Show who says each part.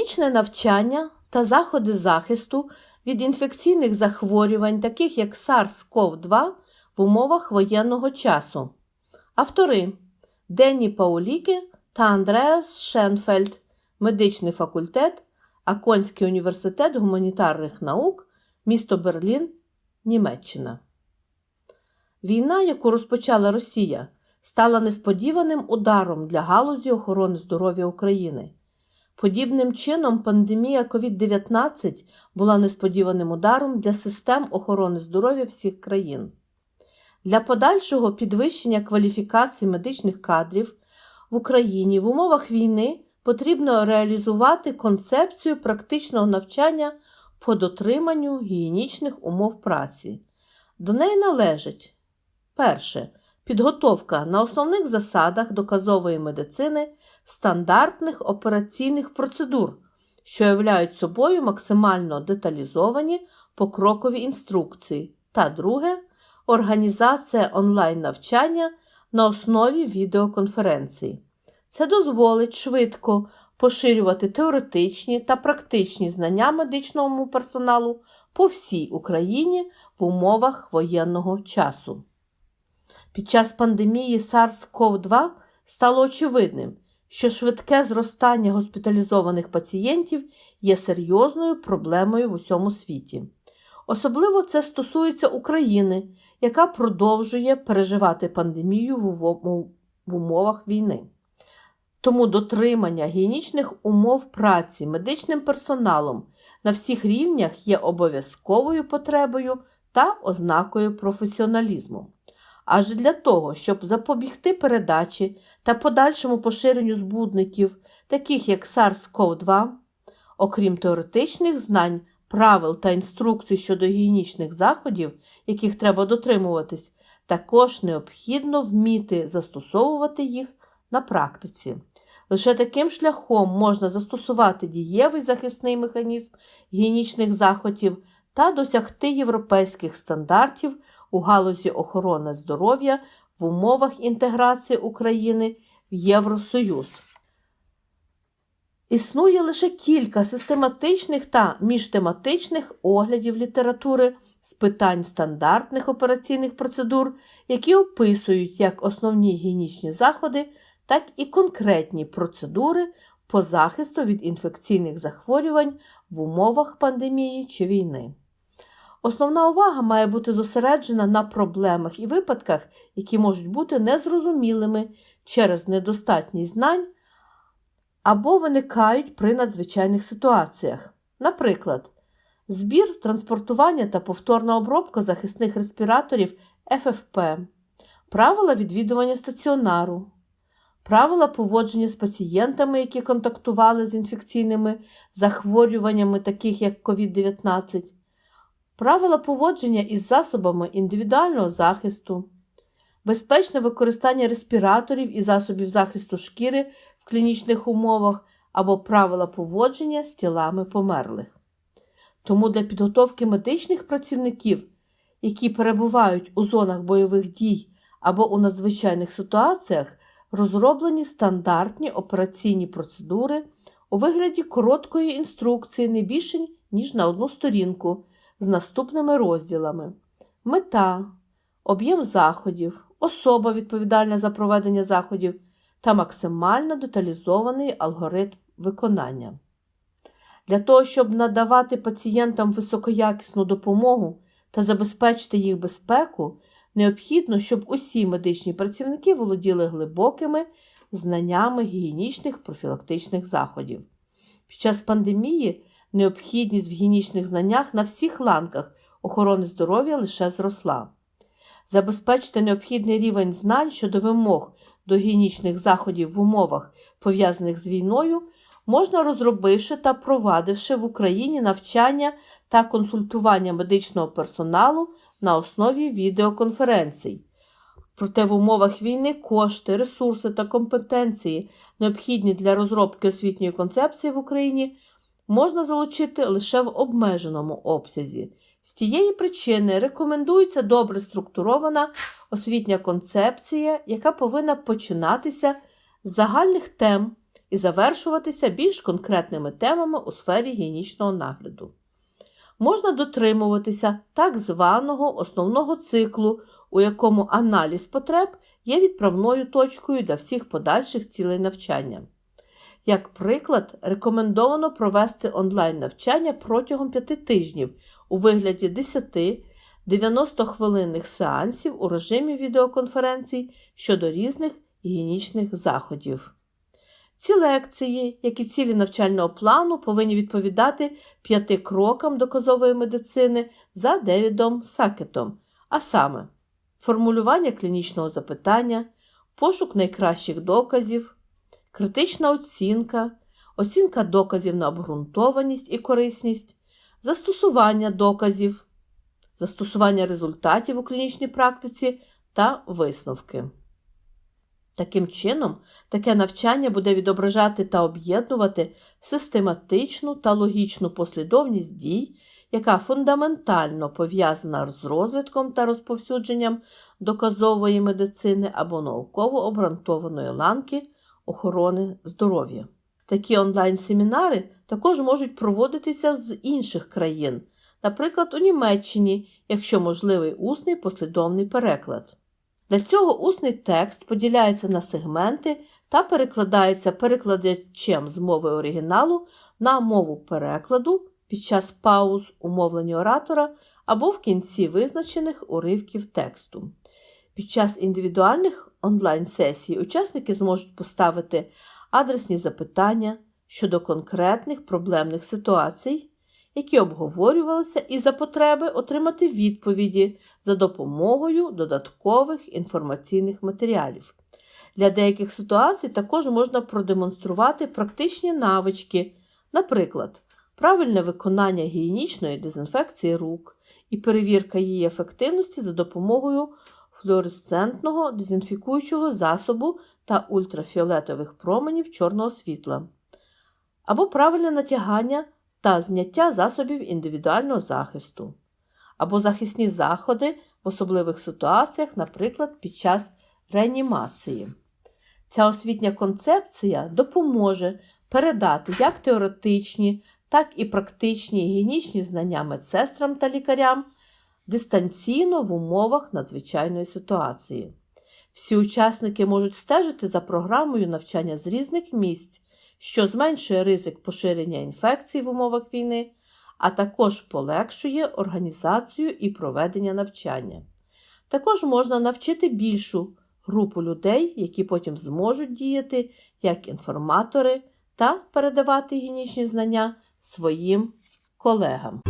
Speaker 1: Гігієнічне навчання та заходи захисту від інфекційних захворювань, таких як SARS-CoV-2 в умовах воєнного часу. Автори Денні Пауліки та Андреас Шенфельд, медичний факультет, Аконський університет гуманітарних наук, місто Берлін, Німеччина. Війна, яку розпочала Росія, стала несподіваним ударом для галузі охорони здоров'я України. Подібним чином, пандемія COVID-19 була несподіваним ударом для систем охорони здоров'я всіх країн. Для подальшого підвищення кваліфікації медичних кадрів в Україні в умовах війни потрібно реалізувати концепцію практичного навчання по дотриманню гігієнічних умов праці. До неї належить перше. Підготовка на основних засадах доказової медицини стандартних операційних процедур, що являють собою максимально деталізовані покрокові інструкції. Та друге організація онлайн-навчання на основі відеоконференції. Це дозволить швидко поширювати теоретичні та практичні знання медичному персоналу по всій Україні в умовах воєнного часу. Під час пандемії SARS-CoV-2 стало очевидним, що швидке зростання госпіталізованих пацієнтів є серйозною проблемою в усьому світі. Особливо це стосується України, яка продовжує переживати пандемію в умовах війни. Тому дотримання гігієнічних умов праці медичним персоналом на всіх рівнях є обов'язковою потребою та ознакою професіоналізму. Адже для того, щоб запобігти передачі та подальшому поширенню збудників, таких як SARS-CoV-2, окрім теоретичних знань, правил та інструкцій щодо гігієнічних заходів, яких треба дотримуватись, також необхідно вміти застосовувати їх на практиці. Лише таким шляхом можна застосувати дієвий захисний механізм гігієнічних заходів та досягти європейських стандартів у галузі охорони здоров'я в умовах інтеграції України в Євросоюз. Існує лише кілька систематичних та міжтематичних оглядів літератури з питань стандартних операційних процедур, які описують як основні гігієнічні заходи, так і конкретні процедури по захисту від інфекційних захворювань в умовах пандемії чи війни. Основна увага має бути зосереджена на проблемах і випадках, які можуть бути незрозумілими через недостатність знань або виникають при надзвичайних ситуаціях. Наприклад, збір, транспортування та повторна обробка захисних респіраторів ФФП, правила відвідування стаціонару, правила поводження з пацієнтами, які контактували з інфекційними захворюваннями, таких як COVID-19 правила поводження із засобами індивідуального захисту, безпечне використання респіраторів і засобів захисту шкіри в клінічних умовах або правила поводження з тілами померлих. Тому для підготовки медичних працівників, які перебувають у зонах бойових дій або у надзвичайних ситуаціях, розроблені стандартні операційні процедури у вигляді короткої інструкції не більше, ніж на одну сторінку з наступними розділами: мета, об'єм заходів, особа відповідальна за проведення заходів та максимально деталізований алгоритм виконання. Для того, щоб надавати пацієнтам високоякісну допомогу та забезпечити їх безпеку, необхідно, щоб усі медичні працівники володіли глибокими знаннями гігієнічних профілактичних заходів. Під час пандемії необхідність в гігієнічних знаннях на всіх ланках охорони здоров'я лише зросла. Забезпечити необхідний рівень знань щодо вимог до гігієнічних заходів в умовах, пов'язаних з війною, можна розробивши та провадивши в Україні навчання та консультування медичного персоналу на основі відеоконференцій. Проте в умовах війни кошти, ресурси та компетенції, необхідні для розробки освітньої концепції в Україні, можна залучити лише в обмеженому обсязі. З тієї причини рекомендується добре структурована освітня концепція, яка повинна починатися з загальних тем і завершуватися більш конкретними темами у сфері гігієнічного нагляду. Можна дотримуватися так званого основного циклу, у якому аналіз потреб є відправною точкою для всіх подальших цілей навчання. Як приклад, рекомендовано провести онлайн-навчання протягом 5 тижнів у вигляді 10-90 хвилинних сеансів у режимі відеоконференцій щодо різних гігієнічних заходів. Ці лекції, як і цілі навчального плану, повинні відповідати п'яти крокам доказової медицини за Девідом Сакетом, а саме формулювання клінічного запитання, пошук найкращих доказів, критична оцінка, оцінка доказів на обґрунтованість і корисність, застосування доказів, застосування результатів у клінічній практиці та висновки. Таким чином, таке навчання буде відображати та об'єднувати систематичну та логічну послідовність дій, яка фундаментально пов'язана з розвитком та розповсюдженням доказової медицини або науково обґрунтованої ланки охорони здоров'я. Такі онлайн-семінари також можуть проводитися з інших країн, наприклад, у Німеччині, якщо можливий усний послідовний переклад. Для цього усний текст поділяється на сегменти та перекладається перекладачем з мови оригіналу на мову перекладу під час пауз, умовлення оратора або в кінці визначених уривків тексту. Під час індивідуальних онлайн-сесій учасники зможуть поставити адресні запитання щодо конкретних проблемних ситуацій, які обговорювалися, і за потреби отримати відповіді за допомогою додаткових інформаційних матеріалів. Для деяких ситуацій також можна продемонструвати практичні навички, наприклад, правильне виконання гігієнічної дезінфекції рук і перевірка її ефективності за допомогою флуоресцентного дезінфікуючого засобу та ультрафіолетових променів чорного світла, або правильне натягання та зняття засобів індивідуального захисту, або захисні заходи в особливих ситуаціях, наприклад, під час реанімації. Ця освітня концепція допоможе передати як теоретичні, так і практичні гігієнічні знання медсестрам та лікарям дистанційно в умовах надзвичайної ситуації. Всі учасники можуть стежити за програмою навчання з різних місць, що зменшує ризик поширення інфекцій в умовах війни, а також полегшує організацію і проведення навчання. Також можна навчити більшу групу людей, які потім зможуть діяти як інформатори та передавати гігієнічні знання своїм колегам.